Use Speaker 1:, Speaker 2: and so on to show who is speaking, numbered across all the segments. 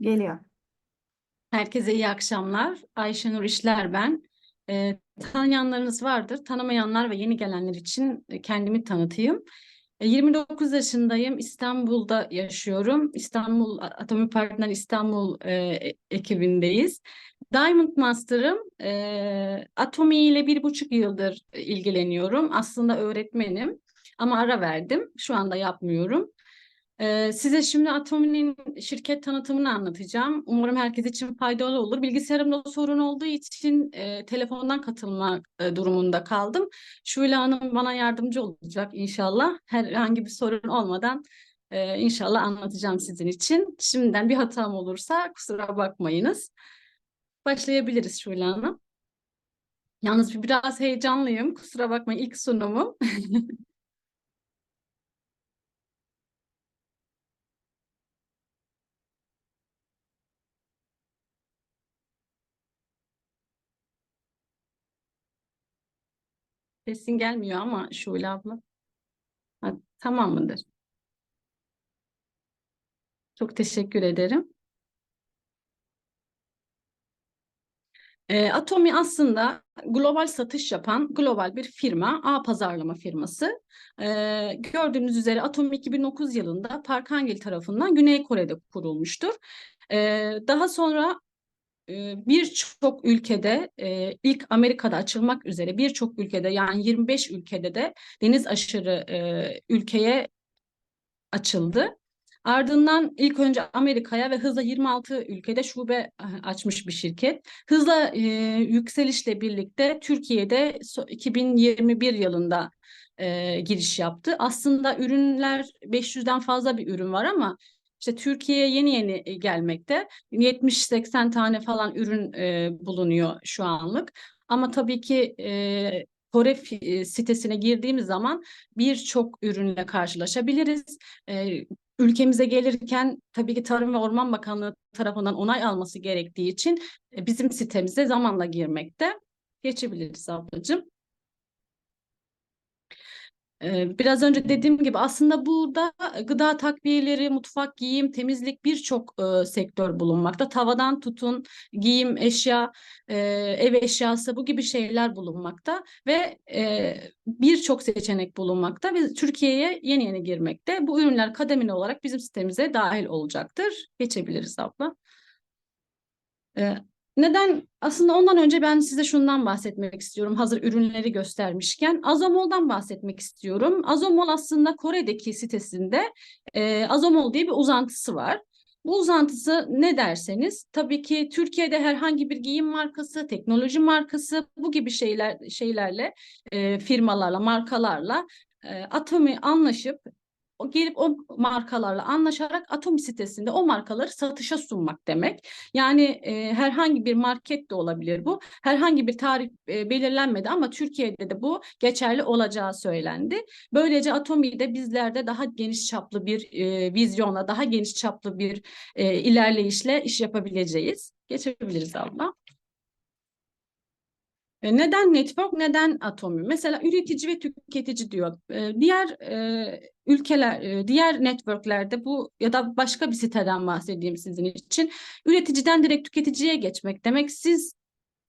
Speaker 1: Geliyor.
Speaker 2: Herkese iyi akşamlar. Ayşenur İşler ben. Ee, tanıyanlarınız vardır. Tanımayanlar ve yeni gelenler için e, kendimi tanıtayım. E, 29 yaşındayım. İstanbul'da yaşıyorum. İstanbul Atomi Partner İstanbul e, e- ekibindeyiz. Diamond Master'ım. E, Atomi ile bir buçuk yıldır ilgileniyorum. Aslında öğretmenim ama ara verdim. Şu anda yapmıyorum. Ee, size şimdi Atomi'nin şirket tanıtımını anlatacağım. Umarım herkes için faydalı olur. Bilgisayarımda sorun olduğu için e, telefondan katılma e, durumunda kaldım. Şule Hanım bana yardımcı olacak inşallah. Herhangi bir sorun olmadan e, inşallah anlatacağım sizin için. Şimdiden bir hatam olursa kusura bakmayınız. Başlayabiliriz Şule Hanım. Yalnız biraz heyecanlıyım. Kusura bakmayın ilk sunumum. Sesin gelmiyor ama Şule abla. Ha, tamam mıdır? Çok teşekkür ederim. E, Atomi aslında global satış yapan global bir firma, ağ pazarlama firması. E, gördüğünüz üzere Atomi 2009 yılında Park Hang-il tarafından Güney Kore'de kurulmuştur. E, daha sonra birçok ülkede, e, ilk Amerika'da açılmak üzere birçok ülkede yani 25 ülkede de deniz aşırı e, ülkeye açıldı. Ardından ilk önce Amerika'ya ve hızla 26 ülkede şube eh, açmış bir şirket. Hızla e, yükselişle birlikte Türkiye'de so- 2021 yılında e, giriş yaptı. Aslında ürünler 500'den fazla bir ürün var ama işte Türkiye'ye yeni yeni e, gelmekte. 70-80 tane falan ürün e, bulunuyor şu anlık. Ama tabii ki e, Kore e, sitesine girdiğimiz zaman birçok ürünle karşılaşabiliriz. E, ülkemize gelirken tabii ki Tarım ve Orman Bakanlığı tarafından onay alması gerektiği için e, bizim sitemize zamanla girmekte. Geçebiliriz ablacığım. Biraz önce dediğim gibi aslında burada gıda takviyeleri, mutfak, giyim, temizlik birçok e, sektör bulunmakta. Tavadan tutun, giyim, eşya, e, ev eşyası bu gibi şeyler bulunmakta ve e, birçok seçenek bulunmakta ve Türkiye'ye yeni yeni girmekte. Bu ürünler kademeli olarak bizim sitemize dahil olacaktır. Geçebiliriz abla. Ee, Neden? Aslında ondan önce ben size şundan bahsetmek istiyorum. Hazır ürünleri göstermişken Azomol'dan bahsetmek istiyorum. Azomol aslında Kore'deki sitesinde e, Azomol diye bir uzantısı var. Bu uzantısı ne derseniz tabii ki Türkiye'de herhangi bir giyim markası, teknoloji markası bu gibi şeyler şeylerle e, firmalarla, markalarla e, Atomi anlaşıp o gelip o markalarla anlaşarak Atom sitesinde o markaları satışa sunmak demek. Yani e, herhangi bir market de olabilir bu. Herhangi bir tarih e, belirlenmedi ama Türkiye'de de bu geçerli olacağı söylendi. Böylece Atomi'de bizlerde daha geniş çaplı bir e, vizyonla, daha geniş çaplı bir e, ilerleyişle iş yapabileceğiz. Geçebiliriz abla. E, Neden network, neden atomi? Mesela üretici ve tüketici diyor. E, Diğer e, ülkeler, diğer networklerde bu ya da başka bir siteden bahsedeyim sizin için. Üreticiden direkt tüketiciye geçmek demek. Siz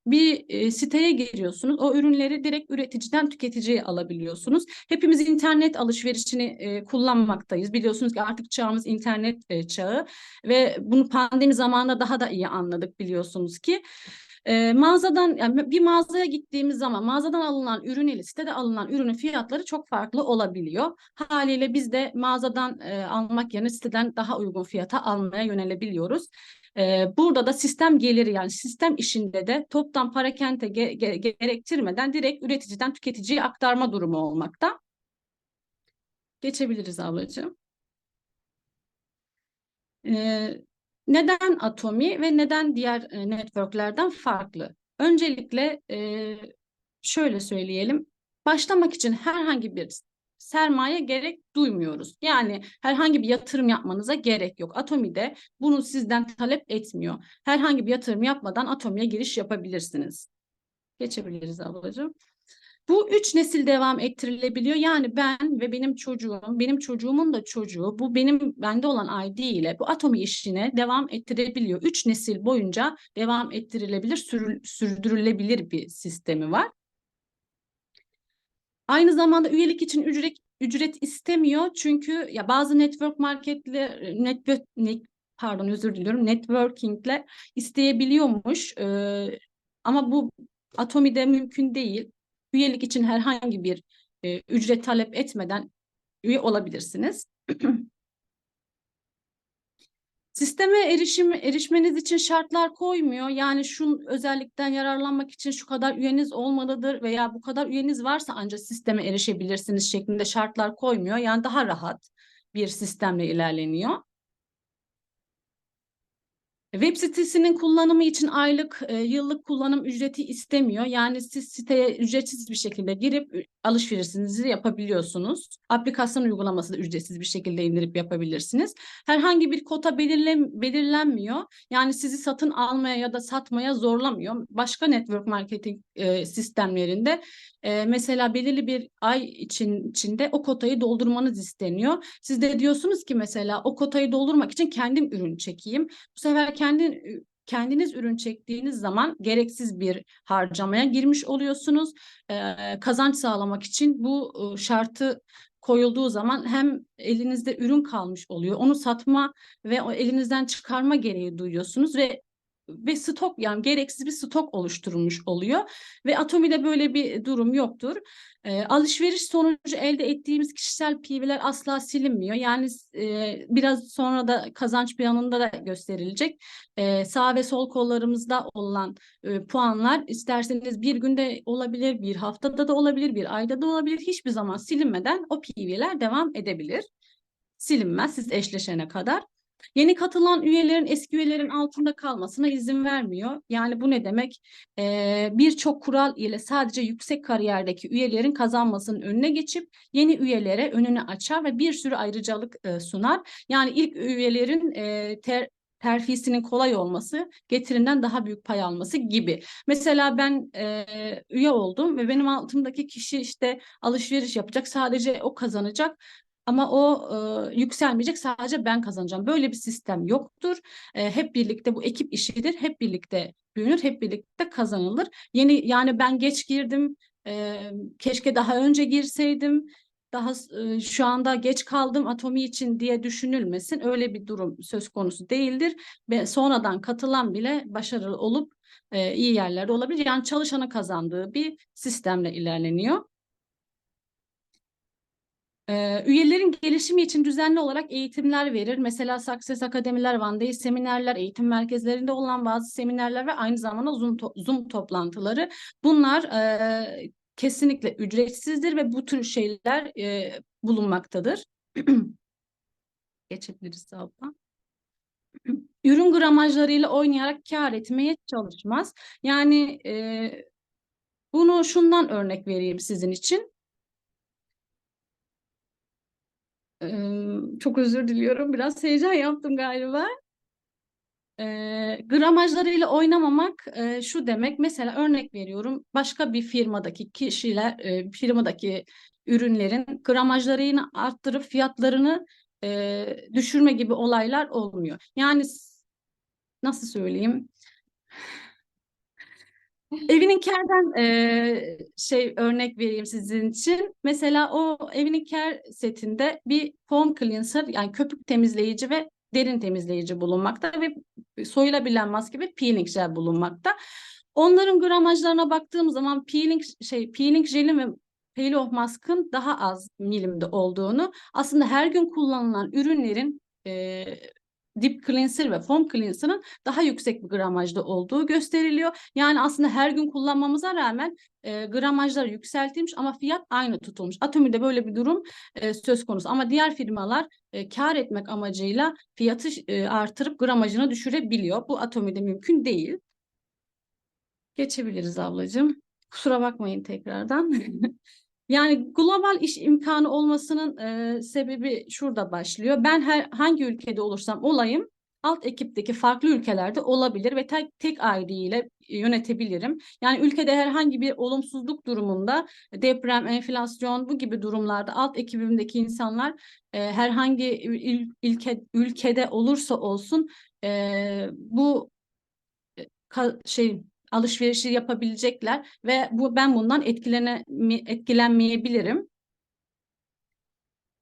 Speaker 2: bir siteye giriyorsunuz. O ürünleri direkt üreticiden tüketiciye alabiliyorsunuz. Hepimiz internet alışverişini kullanmaktayız. Biliyorsunuz ki artık çağımız internet çağı ve bunu pandemi zamanında daha da iyi anladık biliyorsunuz ki. E, mağazadan yani bir mağazaya gittiğimiz zaman mağazadan alınan ürün ile sitede alınan ürünün fiyatları çok farklı olabiliyor. Haliyle biz de mağazadan e, almak yerine siteden daha uygun fiyata almaya yönelebiliyoruz. E, burada da sistem geliri yani sistem işinde de toptan parakente ge- ge- gerektirmeden direkt üreticiden tüketiciye aktarma durumu olmakta. Geçebiliriz ablacığım. Ee, neden Atomi ve neden diğer e, networklerden farklı? Öncelikle e, şöyle söyleyelim. Başlamak için herhangi bir sermaye gerek duymuyoruz. Yani herhangi bir yatırım yapmanıza gerek yok. Atomi'de bunu sizden talep etmiyor. Herhangi bir yatırım yapmadan Atomi'ye giriş yapabilirsiniz. Geçebiliriz ablacığım. Bu üç nesil devam ettirilebiliyor. Yani ben ve benim çocuğum, benim çocuğumun da çocuğu, bu benim bende olan ID ile bu atomi işine devam ettirebiliyor. Üç nesil boyunca devam ettirilebilir, sürül- sürdürülebilir bir sistemi var. Aynı zamanda üyelik için ücret ücret istemiyor çünkü ya bazı network marketler network ne, pardon özür diliyorum networking'le isteyebiliyormuş. Ee, ama bu Atomi'de mümkün değil. Üyelik için herhangi bir e, ücret talep etmeden üye olabilirsiniz. Sisteme erişim erişmeniz için şartlar koymuyor. Yani şu özellikten yararlanmak için şu kadar üyeniz olmalıdır veya bu kadar üyeniz varsa ancak sisteme erişebilirsiniz şeklinde şartlar koymuyor. Yani daha rahat bir sistemle ilerleniyor. Web sitesinin kullanımı için aylık, e, yıllık kullanım ücreti istemiyor. Yani siz siteye ücretsiz bir şekilde girip alışverişinizi yapabiliyorsunuz. Aplikasyon uygulaması da ücretsiz bir şekilde indirip yapabilirsiniz. Herhangi bir kota belirle, belirlenmiyor. Yani sizi satın almaya ya da satmaya zorlamıyor. Başka network marketing e, sistemlerinde e, mesela belirli bir ay için içinde o kotayı doldurmanız isteniyor. Siz de diyorsunuz ki mesela o kotayı doldurmak için kendim ürün çekeyim. Bu sefer kendi kendiniz ürün çektiğiniz zaman gereksiz bir harcamaya girmiş oluyorsunuz. Kazanç sağlamak için bu şartı koyulduğu zaman hem elinizde ürün kalmış oluyor. Onu satma ve o elinizden çıkarma gereği duyuyorsunuz ve ve stok yani gereksiz bir stok oluşturulmuş oluyor ve Atomi'de böyle bir durum yoktur. E, alışveriş sonucu elde ettiğimiz kişisel PV'ler asla silinmiyor. Yani e, biraz sonra da kazanç planında da gösterilecek. E, sağ ve sol kollarımızda olan e, puanlar isterseniz bir günde olabilir, bir haftada da olabilir, bir ayda da olabilir. Hiçbir zaman silinmeden o PV'ler devam edebilir. Silinmez siz eşleşene kadar. Yeni katılan üyelerin eski üyelerin altında kalmasına izin vermiyor. Yani bu ne demek? Ee, Birçok kural ile sadece yüksek kariyerdeki üyelerin kazanmasının önüne geçip yeni üyelere önünü açar ve bir sürü ayrıcalık e, sunar. Yani ilk üyelerin e, ter, terfisinin kolay olması, getirinden daha büyük pay alması gibi. Mesela ben e, üye oldum ve benim altımdaki kişi işte alışveriş yapacak, sadece o kazanacak. Ama o e, yükselmeyecek sadece ben kazanacağım. Böyle bir sistem yoktur. E, hep birlikte bu ekip işidir. Hep birlikte büyünür, hep birlikte kazanılır. Yeni yani ben geç girdim. E, keşke daha önce girseydim. Daha e, şu anda geç kaldım atomi için diye düşünülmesin. Öyle bir durum söz konusu değildir. Ve sonradan katılan bile başarılı olup e, iyi yerlerde olabilir. Yani çalışanın kazandığı bir sistemle ilerleniyor. Ee, üyelerin gelişimi için düzenli olarak eğitimler verir. Mesela Success Akademiler, One Day seminerler, eğitim merkezlerinde olan bazı seminerler ve aynı zamanda Zoom, to Zoom toplantıları. Bunlar e, kesinlikle ücretsizdir ve bu tür şeyler e, bulunmaktadır. Geçebiliriz abla. Ürün gramajlarıyla oynayarak kar etmeye çalışmaz. Yani e, bunu şundan örnek vereyim sizin için. Çok özür diliyorum. Biraz heyecan yaptım galiba. E, gramajlarıyla oynamamak e, şu demek. Mesela örnek veriyorum. Başka bir firmadaki kişiler, e, firmadaki ürünlerin gramajlarını arttırıp fiyatlarını e, düşürme gibi olaylar olmuyor. Yani nasıl söyleyeyim? Evinin kerden e, şey örnek vereyim sizin için. Mesela o evinin ker setinde bir foam cleanser yani köpük temizleyici ve derin temizleyici bulunmakta ve soyulabilen maske ve peeling jel bulunmakta. Onların gramajlarına baktığım zaman peeling şey peeling jelin ve peel off maskın daha az milimde olduğunu aslında her gün kullanılan ürünlerin e, Deep Cleanser ve Foam Cleanser'ın daha yüksek bir gramajda olduğu gösteriliyor. Yani aslında her gün kullanmamıza rağmen e, gramajlar yükseltilmiş ama fiyat aynı tutulmuş. Atomi'de böyle bir durum e, söz konusu ama diğer firmalar e, kar etmek amacıyla fiyatı e, artırıp gramajını düşürebiliyor. Bu Atomi'de mümkün değil. Geçebiliriz ablacığım. Kusura bakmayın tekrardan. Yani global iş imkanı olmasının e, sebebi şurada başlıyor. Ben her hangi ülkede olursam olayım alt ekipteki farklı ülkelerde olabilir ve tek, tek ile yönetebilirim. Yani ülkede herhangi bir olumsuzluk durumunda deprem, enflasyon bu gibi durumlarda alt ekibimdeki insanlar e, herhangi il, ilke, ülkede olursa olsun e, bu ka, şey alışverişi yapabilecekler ve bu ben bundan etkilene etkilenmeyebilirim.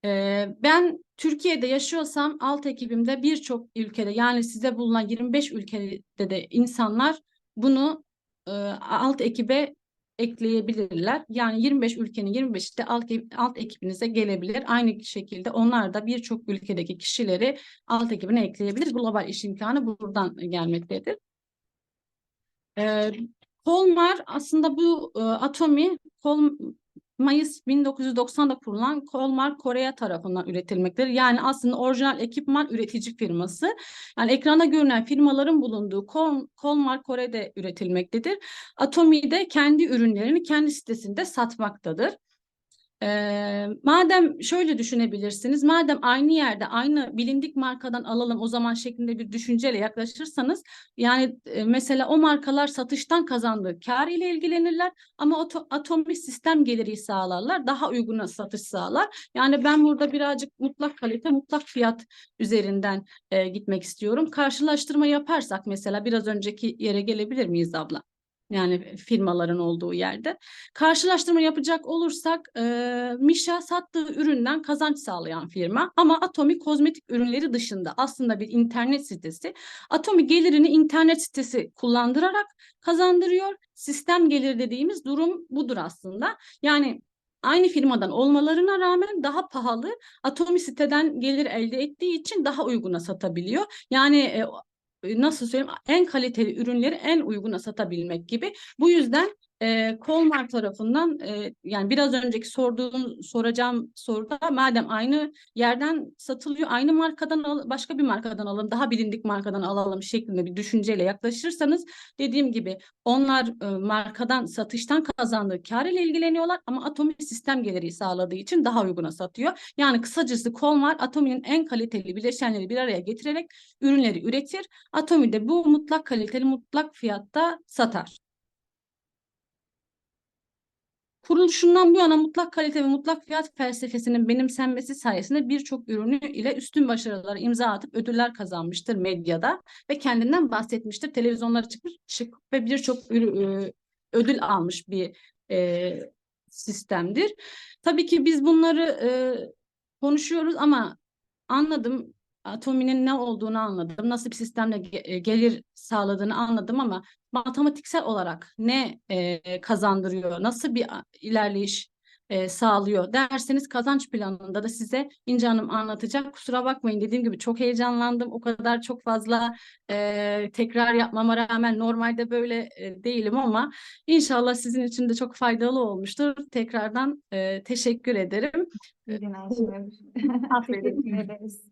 Speaker 2: Ee, ben Türkiye'de yaşıyorsam alt ekibimde birçok ülkede yani size bulunan 25 ülkede de insanlar bunu e, alt ekibe ekleyebilirler. Yani 25 ülkenin 25'i de alt, alt ekibinize gelebilir. Aynı şekilde onlar da birçok ülkedeki kişileri alt ekibine ekleyebilir. Global iş imkanı buradan gelmektedir. Ee, Kolmar aslında bu e, Atomi Kol, Mayıs 1990'da kurulan Kolmar Korea tarafından üretilmektedir. Yani aslında orijinal ekipman üretici firması. Yani ekranda görünen firmaların bulunduğu Kol, Kolmar Kore'de üretilmektedir. Atomi de kendi ürünlerini kendi sitesinde satmaktadır. Ee, madem şöyle düşünebilirsiniz, madem aynı yerde aynı bilindik markadan alalım o zaman şeklinde bir düşünceyle yaklaşırsanız yani e, mesela o markalar satıştan kazandığı kar ile ilgilenirler ama atomik sistem geliri sağlarlar, daha uyguna satış sağlar. Yani ben burada birazcık mutlak kalite, mutlak fiyat üzerinden e, gitmek istiyorum. Karşılaştırma yaparsak mesela biraz önceki yere gelebilir miyiz abla? Yani firmaların olduğu yerde. Karşılaştırma yapacak olursak e, Misha sattığı üründen kazanç sağlayan firma ama Atomi kozmetik ürünleri dışında aslında bir internet sitesi. Atomi gelirini internet sitesi kullandırarak kazandırıyor. Sistem gelir dediğimiz durum budur aslında. Yani aynı firmadan olmalarına rağmen daha pahalı Atomi siteden gelir elde ettiği için daha uyguna satabiliyor. Yani e, nasıl söyleyeyim en kaliteli ürünleri en uyguna satabilmek gibi. Bu yüzden e, Kolmar tarafından e, yani biraz önceki sorduğum soracağım soruda madem aynı yerden satılıyor aynı markadan al, başka bir markadan alalım daha bilindik markadan alalım şeklinde bir düşünceyle yaklaşırsanız dediğim gibi onlar e, markadan satıştan kazandığı kar ile ilgileniyorlar ama Atomi sistem geliri sağladığı için daha uyguna satıyor. Yani kısacası Kolmar Atomi'nin en kaliteli bileşenleri bir araya getirerek ürünleri üretir. Atomi de bu mutlak kaliteli mutlak fiyatta satar. Kuruluşundan bu yana mutlak kalite ve mutlak fiyat felsefesinin benimsenmesi sayesinde birçok ürünü ile üstün başarılara imza atıp ödüller kazanmıştır medyada ve kendinden bahsetmiştir. Televizyonlara çıkmış çık ve birçok ödül almış bir e, sistemdir. Tabii ki biz bunları e, konuşuyoruz ama anladım Atomi'nin ne olduğunu anladım. Nasıl bir sistemle gelir sağladığını anladım ama matematiksel olarak ne e, kazandırıyor, nasıl bir ilerleyiş e, sağlıyor derseniz kazanç planında da size İnce Hanım anlatacak. Kusura bakmayın dediğim gibi çok heyecanlandım. O kadar çok fazla e, tekrar yapmama rağmen normalde böyle e, değilim ama inşallah sizin için de çok faydalı olmuştur. Tekrardan e, teşekkür ederim.
Speaker 1: İyi günler. Teşekkür ederiz.